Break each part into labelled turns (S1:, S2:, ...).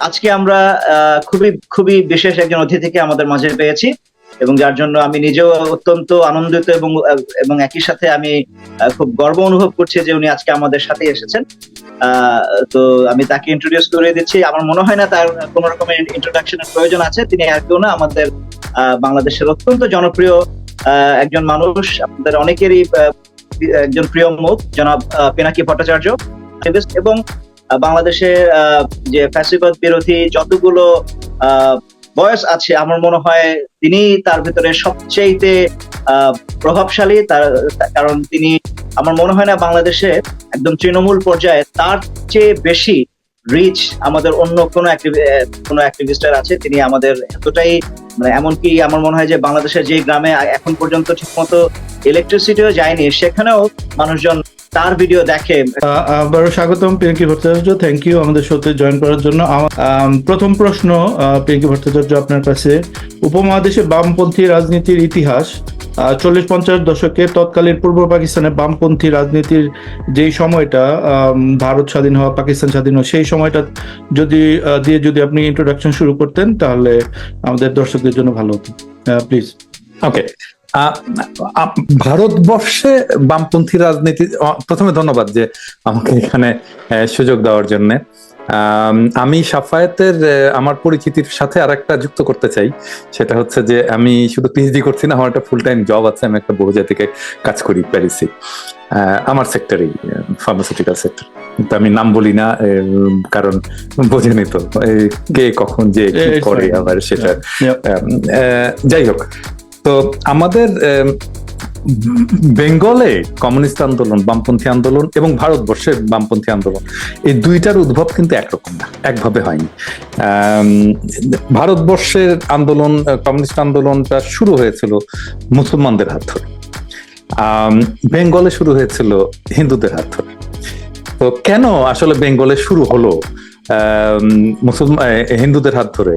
S1: আজকে আমরা খুবই খুবই বিশেষ একজন অতিথিকে আমাদের মাঝে পেয়েছি এবং যার জন্য আমি নিজেও অত্যন্ত আনন্দিত এবং এবং একই সাথে আমি খুব গর্ব অনুভব করছি যে উনি আজকে আমাদের সাথে এসেছেন। তো আমি তাকে ইন্ট্রোডিউস করে দিচ্ছি। আমার মনে হয় না তার কোনো রকমের ইন্ট্রোডাকশনের প্রয়োজন আছে। তিনি আর কেউ না, আমাদের বাংলাদেশের অত্যন্ত জনপ্রিয় একজন মানুষ। আপনাদের অনেকেরই একজন প্রিয় মুখ, জনাব পিনাকি ভট্টাচার্য। এবং বাংলাদেশে যে ফ্যাসিবাদ বিরোধী যতগুলো বয়স আছে, আমার মনে হয় তিনি তার ভিতরে সবচেয়ে প্রভাবশালী। তার- কারণ তিনি, আমার মনে হয় না বাংলাদেশে একদম তৃণমূল পর্যায়ে তার চেয়ে বেশি রিচ আমাদের অন্য কোনো কোনো অ্যাক্টিভিস্টের আছে। তিনি আমাদের এতটাই মানে এমনকি আমার মনে হয় যে বাংলাদেশের যে গ্রামে এখন পর্যন্ত ঠিকমতো ইলেকট্রিসিটিও যায়নি, সেখানেও মানুষজন তার ভিডিও দেখে।
S2: আবারও স্বাগতম পিঙ্কি ভট্টাচার্য থ্যাংক ইউ আমাদের জয়েন করার জন্য। প্রথম প্রশ্ন পিঙ্কি ভট্টাচার্য আপনার কাছে। উপমহাদেশে বামপন্থী রাজনীতির ইতিহাস চল্লিশ পঞ্চাশ দশকে তৎকালীন পূর্ব পাকিস্তানে বামপন্থী রাজনীতির যেই সময়টা ভারত স্বাধীন হওয়া, পাকিস্তান স্বাধীন হওয়া, সেই সময়টা যদি দিয়ে যদি আপনি ইন্ট্রোডাকশন শুরু করতেন, তাহলে আমাদের দর্শকদের জন্য ভালো হতো। প্লিজ
S3: ওকে ভারতবর্ষে বামপন্থী রাজনীতি প্রথমে ধন্যবাদ যে আমাকে এখানে সুযোগ দেওয়ার জন্য। আমি সাফায়েতের আমার পরিচিতির সাথে আর একটা যুক্ত করতে চাই। সেটা হচ্ছে যে আমি শুধু পিএইচডি করছি না আমার একটা ফুল টাইম জব আছে আমি একটা বহুজাতিকে কাজ করি প্যারিসে আমার সেক্টরেই ফার্মাসিউটিক্যাল সেক্টর কিন্তু আমি নাম বলি না কারণ বোঝেনি তো কে কখন যে কি করে আবার সেটা। যাই হোক। তো আমাদের বেঙ্গলে কমিউনিস্ট আন্দোলন, বামপন্থী আন্দোলন এবং ভারতবর্ষে বামপন্থী আন্দোলন, এই দুইটার উদ্ভব কিন্তু একরকম না, একভাবে হয়নি। ভারতবর্ষের আন্দোলন কমিউনিস্ট আন্দোলনটা শুরু হয়েছিল মুসলমানদের হাত ধরে। বেঙ্গলে শুরু হয়েছিল হিন্দুদের হাত ধরে। তো কেন আসলে বেঙ্গলে শুরু হলো মুসলমান হিন্দুদের হাত ধরে?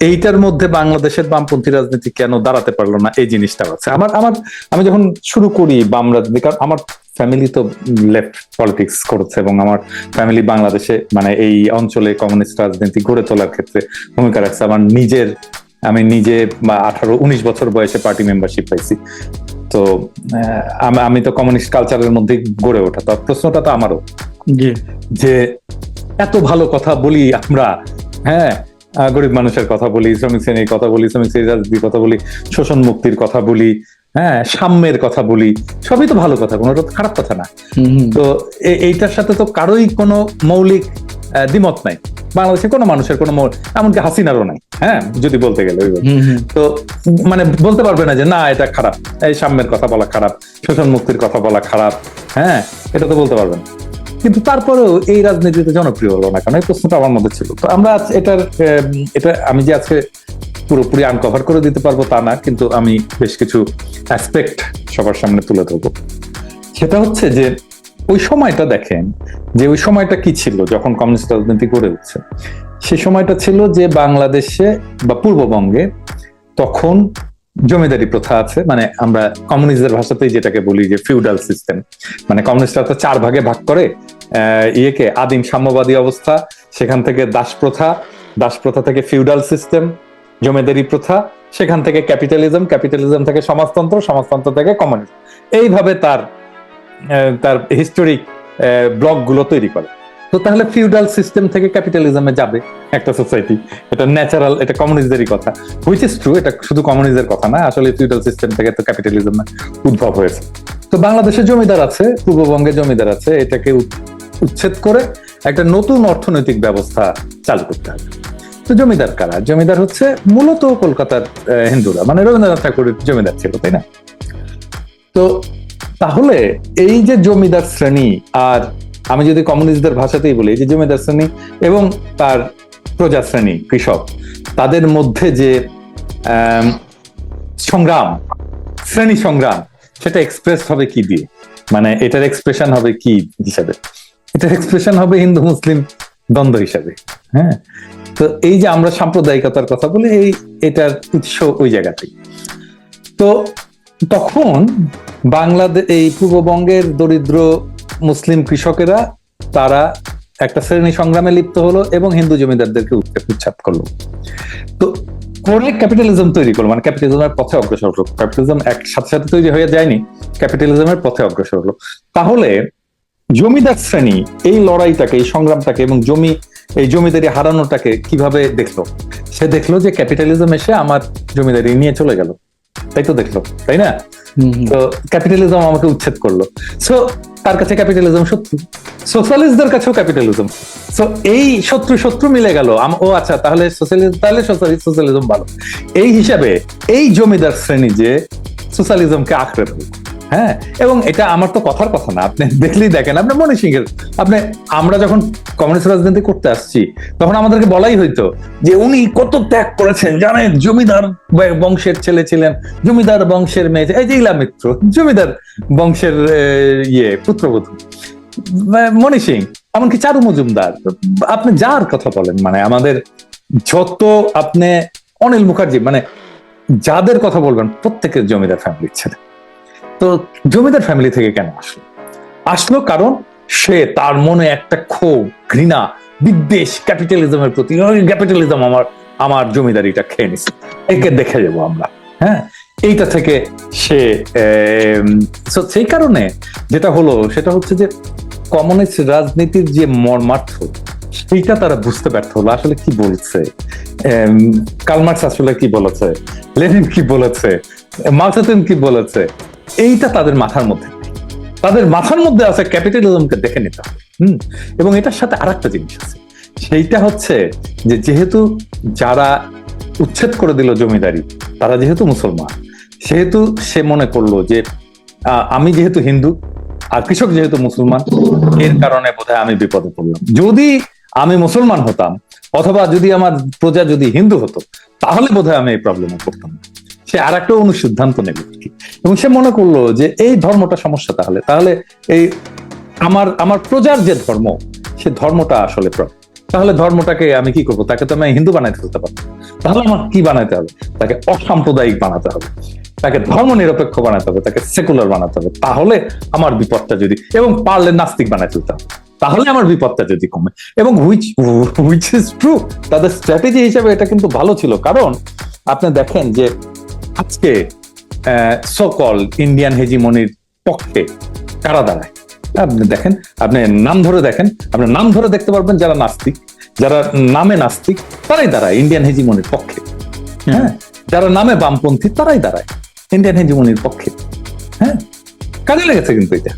S3: এইটার মধ্যে বাংলাদেশের বামপন্থী রাজনীতি কেন দাঁড়াতে পারল না? এই জিনিসটা আছে। আমার আমার আমি যখন শুরু করি বাম রাজনীতি কারণ আমার ফ্যামিলি তো লেফট পলিটিক্স করেছে এবং আমার ফ্যামিলি বাংলাদেশে মানে এই অঞ্চলে কমিউনিস্ট রাজনীতি গড়ে তোলার ক্ষেত্রে ভূমিকা রাখছে। আমার নিজের আমি নিজে আঠারো উনিশ বছর বয়সে পার্টি মেম্বারশিপ পাইছি। তো আমি- আমি তো কমিউনিস্ট কালচারের মধ্যে গড়ে ওঠা। তো প্রশ্নটা তো আমারও। যে এত ভালো কথা বলি আমরা হ্যাঁ গরিব মানুষের কথা বলি শ্রমিক শ্রেণির কথা বলি শ্রমিক শ্রেণির কথা বলি শোষণ মুক্তির কথা বলি হ্যাঁ সাম্যের কথা বলি সবই তো ভালো কথা কোনোটা তো খারাপ কথা না। তো এইটার সাথে তো কারোই কোনো মৌলিক দ্বিমত নাই। বাংলাদেশে কোনো মানুষের কোনো এমনকি হাসিনারও নাই হ্যাঁ যদি বলতে গেলে তো মানে বলতে পারবে না যে না এটা খারাপ এই সাম্যের কথা বলা খারাপ শোষণ মুক্তির কথা বলা খারাপ হ্যাঁ এটা তো বলতে পারবেন কিন্তু তারপরেও এই রাজনীতিতে জনপ্রিয় হলো না কেন? এই প্রশ্নটা আমার মধ্যে ছিল। তো আমরা এটার এটা আমি যে আজকে পুরোপুরি আনকভার করে দিতে পারব তা না, কিন্তু আমি বেশ কিছু অ্যাসপেক্ট সবার সামনে তুলে ধরবো। সেটা হচ্ছে যে, ওই সময়টা দেখেন যে ওই সময়টা কি ছিল যখন কমিউনিস্ট রাজনীতি গড়ে উঠছে? সেই সময়টা ছিল যে বাংলাদেশে বা পূর্ববঙ্গে তখন জমিদারি প্রথা আছে মানে আমরা কমিউনিস্টদের ভাষাতেই যেটাকে বলি যে ফিউডাল সিস্টেম মানে কমিউনিস্টরা তো চার ভাগে ভাগ করে ইয়েকে আদিম সাম্যবাদী অবস্থা, সেখান থেকে দাস প্রথা দাস প্রথা থেকে ফিউডাল সিস্টেম জমিদারি প্রথা, সেখান থেকে ক্যাপিটালিজম ক্যাপিটালিজম থেকে সমাজতন্ত্র সমাজতন্ত্র থেকে কমিউনিস্ট এইভাবে তার তার হিস্টোরিক ব্লকগুলো তৈরি করে। তো তাহলে ফিউডাল সিস্টেম থেকে ক্যাপিটালিজমে যাবে একটা সোসাইটি এটা ন্যাচারাল এটা কমিউনিস্টদেরই কথা। হুইচ ইজ ট্রু এটা শুধু কমিউনিস্টের কথা না, আসলে ফিউডাল সিস্টেম থেকে তো ক্যাপিটালিজম উদ্ভব হয়েছে। তো বাংলাদেশে জমিদার আছে, পূর্ববঙ্গে জমিদার আছে, এটাকে উচ্ছেদ করে একটা নতুন অর্থনৈতিক ব্যবস্থা চালু করতে হবে। তো জমিদার কারা? জমিদার হচ্ছে মূলত কলকাতার হিন্দুরা। মানে রবীন্দ্রনাথ ঠাকুরের জমিদার ছিল, তাই না? তো তাহলে এই যে জমিদার শ্রেণি আর আমি যদি কমিউনিস্টদের ভাষাতেই বলি যে জমিদার শ্রেণি এবং তার প্রজা শ্রেণি, কৃষক, তাদের মধ্যে যে সংগ্রাম, শ্রেণি সংগ্রাম, সেটা এক্সপ্রেস হবে কি দিয়ে? মানে এটার এক্সপ্রেশন হবে কি হিসাবে? এটার এক্সপ্রেশন হবে হিন্দু, মুসলিম দ্বন্দ্ব হিসাবে হ্যাঁ? তো এই যে আমরা সাম্প্রদায়িকতার কথা বলি, এই, এটার উৎস ওই জায়গাতেই। তো তখন বাংলাদেশ এই পূর্ববঙ্গের দরিদ্র মুসলিম কৃষকেরা, তারা একটা শ্রেণি সংগ্রামে লিপ্ত হলো এবং হিন্দু জমিদারদেরকে উচ্ছেদ করল। তো করে ক্যাপিটালিজম তৈরি করল মানে ক্যাপিটালিজমের পথে অগ্রসর হলো। ক্যাপিটালিজম এক সাথে সাথে তৈরি হয়ে যায়নি ক্যাপিটালিজমের পথে অগ্রসর হলো। তাহলে জমিদার শ্রেণি এই লড়াইটাকে এই সংগ্রামটাকে এবং জমি এই জমিদারি হারানোটাকে কীভাবে দেখল? সে দেখল যে ক্যাপিটালিজম এসে আমার জমিদারি নিয়ে চলে গেল। তাই তো দেখল তাই না। তো ক্যাপিটালিজম আমাকে উচ্ছেদ করল। সো তার কাছে ক্যাপিটালিজম শত্রু। সোশ্যালিস্টদের কাছেও ক্যাপিটালিজম। সো এই শত্রু শত্রু মিলে গেল। ও আচ্ছা তাহলে সোশ্যালিজম তাহলে সোশ্যালিজম ভালো। এই হিসাবে এই জমিদার শ্রেণি যে সোশ্যালিজমকে আঁকড়ে ধরল। হ্যাঁ এবং এটা আমার তো কথার কথা না। আপনি দেখলেই দেখেন, আপনি মনে সিংহের, আপনি, আমরা যখন কমিউনিস্ট রাজনীতি করতে আসছি, তখন আমাদেরকে বলাই হইতো যে উনি কত ত্যাগ করেছেন, জানেন, জমিদার বংশের ছেলে ছিলেন, জমিদার বংশের মেয়ে এই যে ইলা মিত্র, জমিদার বংশের ইয়ে পুত্রবধূ। মণি সিং, এমনকি চারু মজুমদার, আপনি যার কথা বলেন মানে আমাদের যত আপনি অনিল মুখার্জি মানে যাদের কথা বলবেন, প্রত্যেকের জমিদার ফ্যামিলির ছেলে। তো জমিদার ফ্যামিলি থেকে কেন আসলো? আসলো কারণ সে তার মনে একটা ক্ষোভ, ঘৃণা, বিদ্বেষ ক্যাপিটালিজমের প্রতি ক্যাপিটালিজম আমার আমার জমিদারিটা খেয়ে নিছে। একে দেখে যাব আমরা হ্যাঁ? এইটা থেকে সে সেই কারণে যেটা হলো, সেটা হচ্ছে যে কমিউনিস্ট রাজনীতির যে মর্মার্থ, সেইটা তারা বুঝতে ব্যর্থ হলো। আসলে কি বলছে? কালমার্স আসলে কি বলেছে? লেনিন কি বলেছে? মার্কসিজম কি বলেছে? এইটা তাদের মাথার মধ্যে। তাদের মাথার মধ্যে আছে ক্যাপিটালিজমকে দেখে নিতে হবে। হম? এবং এটার সাথে আরেকটা জিনিস আছে। সেইটা হচ্ছে যে যেহেতু যারা উচ্ছেদ করে দিল জমিদারি, তারা যেহেতু মুসলমান, সেহেতু সে মনে করল যে আমি যেহেতু হিন্দু, আর কৃষক যেহেতু মুসলমান, এর কারণে বোধহয় আমি বিপদে পড়লাম। যদি আমি মুসলমান হতাম, অথবা যদি আমার প্রজা যদি হিন্দু হতো, তাহলে বোধহয় আমি এই প্রবলেমে পড়তাম। সে আর একটা অনুসিদ্ধান্ত নেবে। এবং সে মনে করল যে এই ধর্মটা সমস্যা তাহলে। তাহলে এই আমার আমার প্রজার যে ধর্ম, সে ধর্মটা আসলে তাহলে ধর্মটাকে আমি কি করব? তাকে তো আমি হিন্দু বানাইতে ফেলতে পারব। তাহলে আমার কি বানাতে হবে? তাকে অসাম্প্রদায়িক বানাতে হবে। তাকে ধর্ম নিরপেক্ষ বানাতে হবে। তাকে সেকুলার বানাতে হবে। তাহলে আমার বিপদটা যদি, এবং পারলে নাস্তিক বানাই ফেলতে হবে। তাহলে আমার বিপদটা যদি কমে। এবং হুইচ হুইচ ইজ ট্রু তাদের স্ট্র্যাটেজি হিসেবে এটা কিন্তু ভালো ছিল। কারণ আপনি দেখেন যে আজকে সকল ইন্ডিয়ান হেজিমনির পক্ষে কারা দাঁড়ায়? আপনি দেখেন আপনি নাম ধরে দেখেন আপনি নাম ধরে দেখতে পারবেন যারা নাস্তিক যারা নামে নাস্তিক তারাই দাঁড়ায় ইন্ডিয়ান হেজিমনির পক্ষে হ্যাঁ যারা নামে বামপন্থী তারাই দাঁড়ায় ইন্ডিয়ান হেজিমনির পক্ষে হ্যাঁ কাজে লেগেছে কিন্তু এটা।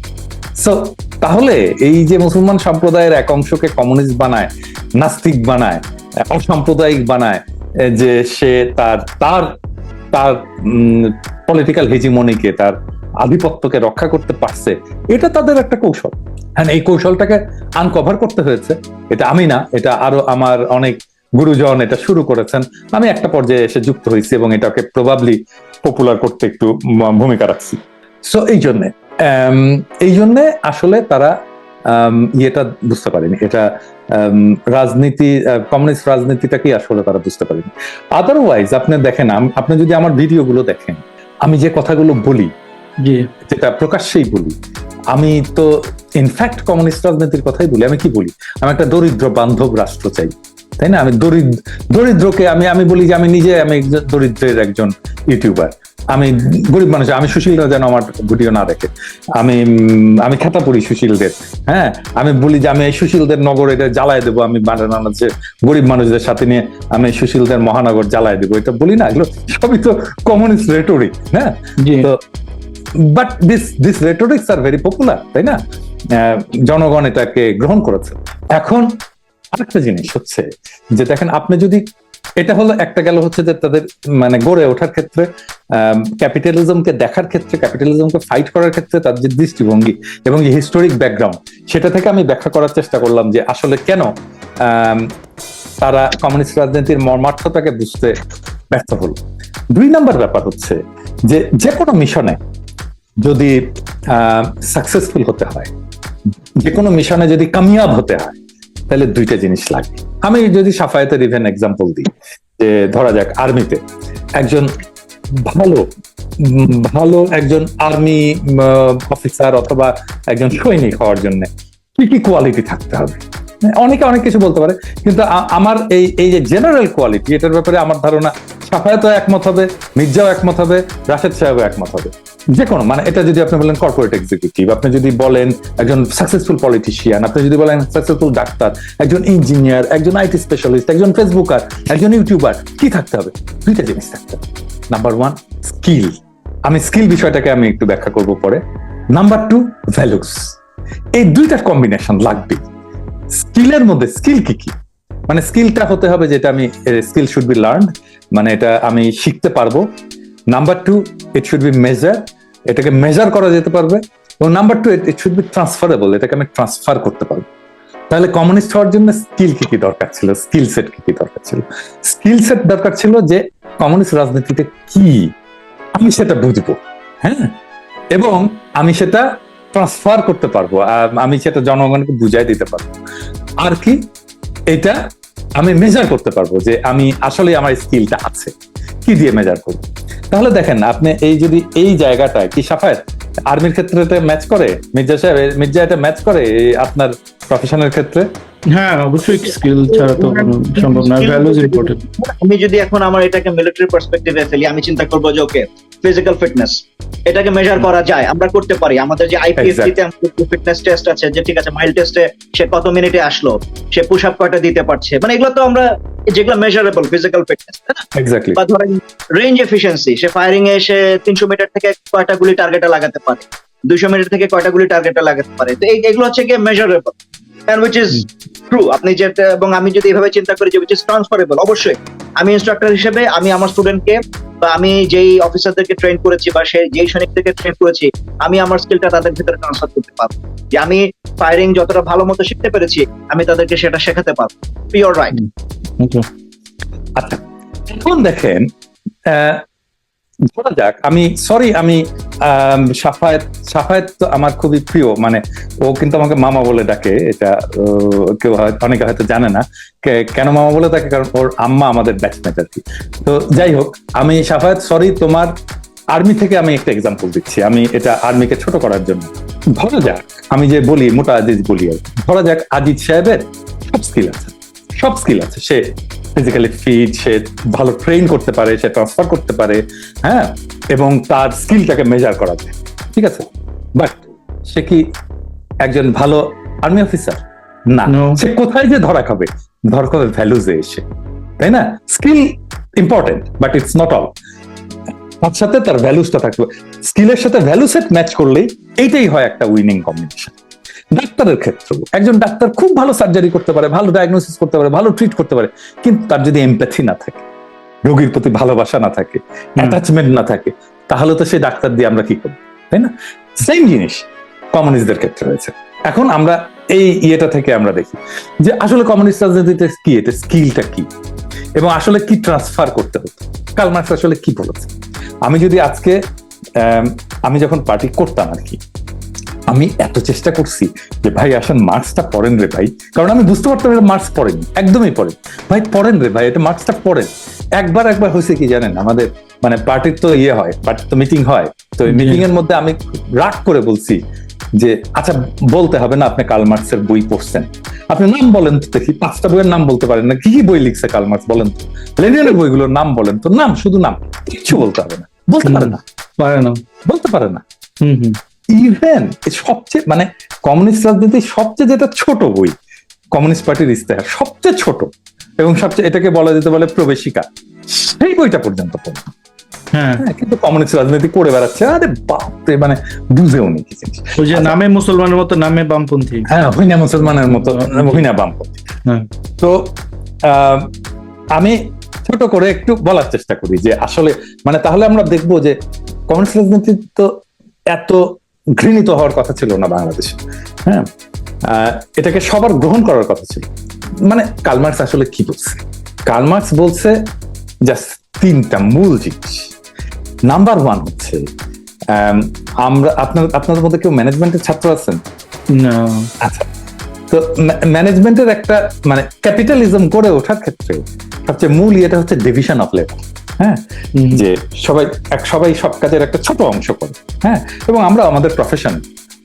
S3: সো তাহলে এই যে মুসলমান সম্প্রদায়ের এক অংশকে কমিউনিস্ট বানায় নাস্তিক বানায় অসাম্প্রদায়িক বানায় যে সে তার তার তার পলিটিক্যাল হেজিমনিকে তার আধিপত্যকে রক্ষা করতে পারছে, এটা তাদের একটা কৌশল। হ্যাঁ এই কৌশলটাকে আনকভার করতে হয়েছে। এটা আমি না, এটা আরও আমার অনেক গুরুজন এটা শুরু করেছেন। আমি একটা পর্যায়ে এসে যুক্ত হয়েছি এবং এটাকে প্রবাবলি পপুলার করতে একটু ভূমিকা রাখছি। সো এই জন্যে এই জন্যে আসলে তারা ইয়েটা বুঝতে পারেনি। এটা রাজনীতি কমিউনিস্ট রাজনীতিটাকে আসলে তারা বুঝতে পারেনি। আদারওয়াইজ আপনি দেখেন আপনি যদি আমার ভিডিওগুলো দেখেন আমি যে কথাগুলো বলি যেটা প্রকাশ্যেই বলি আমি তো ইনফ্যাক্ট কমিউনিস্ট রাজনীতির কথাই বলি। আমি কি বলি? আমি একটা দরিদ্র বান্ধব রাষ্ট্র চাই তাই না? আমি দরিদ্র দরিদ্রকে আমি আমি বলি যে আমি নিজে আমি একজন দরিদ্রের একজন ইউটিউবার আমি গরিব মানুষ আমি সুশীলরা যেন আমার ভিডিও না দেখে। আমি আমি খাতা পড়ি সুশীলদের হ্যাঁ? আমি বলি যে আমি এই সুশীলদের নগর এটা জ্বালায় দেবো আমি বাংলাদেশে গরিব মানুষদের সাথে নিয়ে আমি সুশীলদের মহানগর জ্বালায় দেবো। এটা বলি না এগুলো সবই তো কমিউনিস্ট রেটোরিক হ্যাঁ? তো but this this rhetorics are very popular তাই না? জনগণ এটাকে গ্রহণ করেছে। এখন আরেকটা জিনিস হচ্ছে যে দেখেন আপনি যদি এটা হলো একটা গেল হচ্ছে যে তাদের মানে গড়ে ওঠার ক্ষেত্রে ক্যাপিটালিজমকে দেখার ক্ষেত্রে ক্যাপিটালিজমকে ফাইট করার ক্ষেত্রে তার যে দৃষ্টিভঙ্গি এবং যে হিস্টোরিক ব্যাকগ্রাউন্ড সেটা থেকে আমি ব্যাখ্যা করার চেষ্টা করলাম যে আসলে কেন তারা কমিউনিস্ট রাজনীতির মর্মার্থতাকে বুঝতে ব্যর্থ হলো। দুই নাম্বার ব্যাপার হচ্ছে যে যে কোনো মিশনে যদি সাকসেসফুল হতে হয়, যে কোনো মিশনে যদি কামিয়াব হতে হয়, তাহলে দুইটা জিনিস লাগে। আমি যদি সাফায়েতের ইভেন এক্সাম্পল দিই, যে ধরা যাক আর্মিতে একজন ভালো ভালো একজন আর্মি অফিসার অথবা একজন সৈনিক হওয়ার জন্য কি কি কোয়ালিটি থাকতে হবে? অনেকে অনেক কিছু বলতে পারে, কিন্তু আমার এই এই যে জেনারেল কোয়ালিটি এটার ব্যাপারে আমার ধারণা সাফায়াতও একমত হবে, মির্জাও একমত হবে, রাশেদ সাহেবও একমত হবে। যে কোনো মানে এটা যদি আপনি বলেন কর্পোরেট এক্সিকিউটিভ আপনি যদি বলেন একজন সাকসেসফুল পলিটিশিয়ান আপনি যদি বলেন সাকসেসফুল ডাক্তার, একজন ইঞ্জিনিয়ার একজন আইটি স্পেশালিস্ট একজন ফেসবুকার একজন ইউটিউবার কি থাকতে হবে? দুইটা জিনিস থাকতে হবে। নাম্বার ওয়ান স্কিল আমি স্কিল বিষয়টাকে আমি একটু ব্যাখ্যা করব পরে। নাম্বার টু ভ্যালুস এই দুইটার কম্বিনেশন লাগবে। স্কিলের মধ্যে স্কিল কি কি? মানে স্কিলটা হতে হবে যেটা আমি স্কিল শুড বি লার্ন মানে এটা আমি শিখতে পারব। Number two it should be measure এটাকে মেজার করা যেতে পারবে। এবং number two it should be transferable এটাকে আমি ট্রান্সফার করতে পারব। তাহলে কমিউনিস্ট হওয়ার জন্য স্কিল কি কি দরকার ছিল? স্কিল সেট কি কি দরকার ছিল? স্কিল সেট দরকার ছিল যে কমিউনিস্ট রাজনীতিতে কি? আমি সেটা বুঝব হ্যাঁ? এবং আমি সেটা ট্রান্সফার করতে পারব, আমি সেটা জনগণকে বুঝাই দিতে পারব। আর কি? এটা আমি মেজার করতে পারব যে আমি আসলে আমার স্কিলটা আছে। কি দিয়ে মেজার করব? তাহলে দেখেন, আপনি এই যদি এই জায়গাটায়, কি সাফায়াত? আর্মির ক্ষেত্রে ম্যাচ করে, মির্জা সাহেব, মির্জা এটা ম্যাচ করে আপনার প্রফেশনের ক্ষেত্রে?
S2: হ্যাঁ অবশ্যই স্কিল ছাড়া তো সম্ভব না ভ্যালুজ ইম্পর্টেন্ট
S1: আমি যদি এখন আমার এটাকে মিলিটারি পার্সপেক্টিভে ফেলি আমি চিন্তা করব যে ওকে ফিজিক্যাল ফিটনেস এটাকে মেজার করা যায় আমরা করতে পারি। আমাদের যে আইপিএসসি তে ফিটনেস টেস্ট আছে যে ঠিক আছে মাইল টেস্টে সে কত মিনিটে আসলো সে পুশ আপ কয়টা দিতে পারছে মানে এগুলো তো আমরা যেগুলো মেজারেবল ফিজিক্যাল ফিটনেস
S3: এক্স্যাক্টলি
S1: বা ধরেন রেঞ্জ এফিসিয়েন্সি সে ফায়ারিং এ এসে তিনশো মিটার থেকে কয়টা গুলি টার্গেটে লাগাতে পারে দুইশো মিটার থেকে কয়টা গুলি টার্গেটে লাগাতে পারে তো এগুলো হচ্ছে গিয়ে measurable and which is true আপনি যেটা এবং আমি যদি এভাবে চিন্তা করি যে উইচ ইজ ট্রান্সফারেবল অবশ্যই। আমি ইনস্ট্রাক্টর হিসেবে, আমি আমার স্টুডেন্টকে বা আমি যেই অফিসারদেরকে ট্রেন করেছি বা সেই যেই সৈনিকদেরকে ট্রেন করেছি, আমি আমার স্কিলটা তাদের ভিতরে ট্রান্সফার করতে পারব। যে আমি ফায়ারিং যতটা ভালো মতো শিখতে পেরেছি, আমি তাদেরকে সেটা শেখাতে পারব। পিওর রাইট
S3: আচ্ছা। এখন দেখেন ধরা যাক, আমি সরি আমি সাফায়েত সাফায়েত তো আমার খুবই প্রিয় মানে ও কিন্তু আমাকে মামা বলে ডাকে, এটা কেউ অনেকে হয়তো জানে না কেন মামা বলে ডাকে? কারণ ওর আম্মা আমাদের ব্যাচমেট আর কি। তো যাই হোক, আমি সাফায়েত সরি তোমার আর্মি থেকে আমি একটা এক্সাম্পল দিচ্ছি, আমি এটা আর্মিকে ছোট করার জন্য। ধরা যাক, আমি যে বলি, মোটা আজিজ বলি আর ধরা যাক আজিজ সাহেবের সব স্কিল আছে, সব স্কিল আছে, সে ফিজিক্যালি ফিট সে ভালো ট্রেন করতে পারে সে ট্রান্সফার করতে পারে হ্যাঁ? এবং তার স্কিলটাকে মেজার করা যায় ঠিক আছে? বাট সে কি একজন ভালো আর্মি অফিসার না। সে কোথায় যে ধরা খাবে? ধরা খাবে ভ্যালুজে এসে তাই না? Skill important but it's not all তার সাথে তার ভ্যালুসটা থাকবে। স্কিলের সাথে ভ্যালু সেট ম্যাচ করলেই এইটাই হয় একটা উইনিং কম্বিনেশন ডাক্তারের ক্ষেত্রে। একজন ডাক্তার খুব ভালো সার্জারি করতে পারে ভালো ডায়াগনোসিস করতে পারে ভালো ট্রিট করতে পারে কিন্তু তার যদি এমপ্যাথি না থাকে রোগীর প্রতি ভালোবাসা না থাকে অ্যাটাচমেন্ট না থাকে তাহলে তো সেই ডাক্তার দিয়ে আমরা কি করব তাই না? সেম জিনিস কমিউনিস্টদের ক্ষেত্রে রয়েছে এখন আমরা এই ইয়েটা থেকে আমরা দেখি যে আসলে কমিউনিস্ট রাজনীতিতে কি এটা স্কিলটা কি? এবং আসলে কি ট্রান্সফার করতে হতো কাল মার্কস আসলে কি বলেছে? আমি যদি আজকে আমি যখন পার্টি করতাম আর কি আমি এত চেষ্টা করছি যে ভাই আসেন মার্কসটা পড়েন রে ভাই। কারণ আমি বুঝতে পারতাম এটা মার্কস পড়েন একদমই পড়েন। ভাই পড়েন রে ভাই এটা মার্কসটা পড়েন। একবার একবার হয়েছে কি জানেন আমাদের মানে পার্টির তো ইয়ে হয় পার্টির তো মিটিং হয়। তো
S2: জি।
S3: মিটিং এর মধ্যে আমি রাগ করে বলছি যে আচ্ছা বলতে হবে না আপনি কাল মার্কসের বই পড়ছেন। আপনি নাম বলেন তো দেখি পাঁচটা বইয়ের নাম বলতে পারেন না কি কি বই লিখছে কাল মার্কস বলেন তো। লেনিনের বইগুলোর নাম বলেন তো নাম শুধু নাম কিচ্ছু বলতে হবে না। বলতে পারে না।
S2: পারে না।
S3: বলতে পারে না।
S2: হুম হুম।
S3: ইভেন সবচেয়ে মানে কমিউনিস্ট রাজনীতির সবচেয়ে যেটা ছোট বই কমিউনিস্ট পার্টির ইস্তেহার সবচেয়ে ছোট এবং সবচেয়ে এটাকে বলা যেতে বলে প্রবেশিকা সেই বইটা পর্যন্ত পড়ে।
S2: হ্যাঁ।
S3: হ্যাঁ কিন্তু কমিউনিস্ট রাজনীতি করে বেড়াচ্ছে আরে বাপরে মানে বুঝেও নি কি জিনিস।
S2: ওই যে নামে মুসলমানের মতো নামে বামপন্থী।
S3: হ্যাঁ হইনা মুসলমানের মতো হইনা বামপন্থী।
S2: হ্যাঁ।
S3: তো আহ, আমি ছোট করে একটু বলার চেষ্টা করি যে আসলে মানে তাহলে আমরা দেখব যে কমিউনিস্ট রাজনীতি তো এত ঘৃণিত হওয়ার কথা ছিল না বাংলাদেশে। হ্যাঁ? এটাকে সবার গ্রহণ করার কথা ছিল। মানে কালমার্কস আসলে কি বলছে? কালমার্কস বলছে জাস্ট তিনটা মূল জিনিস। নাম্বার ওয়ান হচ্ছে আম, আমরা আপনার আপনাদের মধ্যে কেউ ম্যানেজমেন্টের ছাত্র আছেন? আচ্ছা। তো ম্যানেজমেন্টের একটা মানে ক্যাপিটালিজম করে ওঠার ক্ষেত্রে সবচেয়ে মূল ইয়েটা হচ্ছে ডিভিশন অফ লেবার হ্যাঁ? যে সবাই এক সবাই সব কাজের একটা ছোট অংশ করে হ্যাঁ? এবং আমরা আমাদের প্রফেশন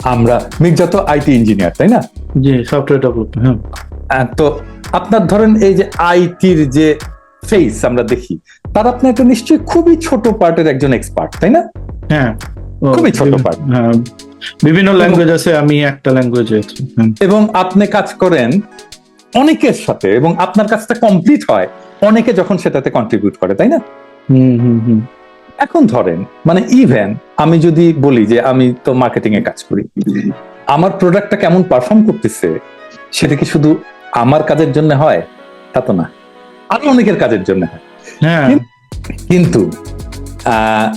S3: আমরা মির্জা তো আইটি ইঞ্জিনিয়ার তাই না?
S2: জি সফটওয়্যার ডেভেলপমেন্ট হ্যাঁ।
S3: তো আপনার ধরেন এই যে আইটির যে ফেস আমরা দেখি তার আপনি একটা নিশ্চয়ই খুবই ছোট পার্টের একজন এক্সপার্ট তাই না?
S2: হ্যাঁ।
S3: খুবই ছোট
S2: পার্ট বিভিন্ন ল্যাঙ্গুয়েজ আছে আমি একটা ল্যাঙ্গুয়েজে
S3: এবং আপনি কাজ করেন অনেকের সাথে এবং আপনার কাজটা কমপ্লিট হয় অনেকে যখন সেটাতে কন্ট্রিবিউট করে তাই না? এখন ধরেন মানে ইভেন আমি যদি বলি যে আমি তো মার্কেটিং এ কাজ করি আমার প্রোডাক্টটা কেমন পারফর্ম করতেছে সেটা কি শুধু আমার কাজের জন্য হয়? তা তো না। আরও অনেকের কাজের জন্য হয়।
S2: হ্যাঁ।
S3: কিন্তু আহ,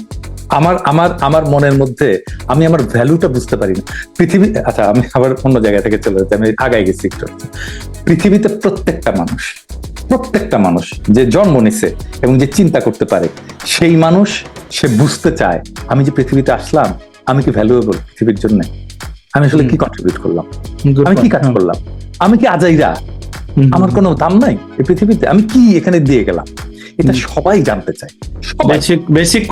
S3: আমার আমার আমার মনের মধ্যে আমি আমার ভ্যালুটা বুঝতে পারি না। পৃথিবী আচ্ছা আমি আবার অন্য জায়গা থেকে চলে যাচ্ছি আমি আগায় গেছি একটু। পৃথিবীতে প্রত্যেকটা মানুষ প্রত্যেকটা মানুষ যে জন্ম নিছে এবং যে চিন্তা করতে পারে সেই মানুষ সে বুঝতে চায় আমি যে পৃথিবীতে আসলাম আমি কি ভ্যালুয়েবল পৃথিবীর জন্য? আমি আসলে কি কন্ট্রিবিউট করলাম? আমি কি কাজ। করলাম? আমি কি আজাইরা? আমার কোনো দাম নাই এই পৃথিবীতে আমি কি এখানে দিয়ে গেলাম? এটা সবাই জানতে চায় সবাই।
S2: বেসিক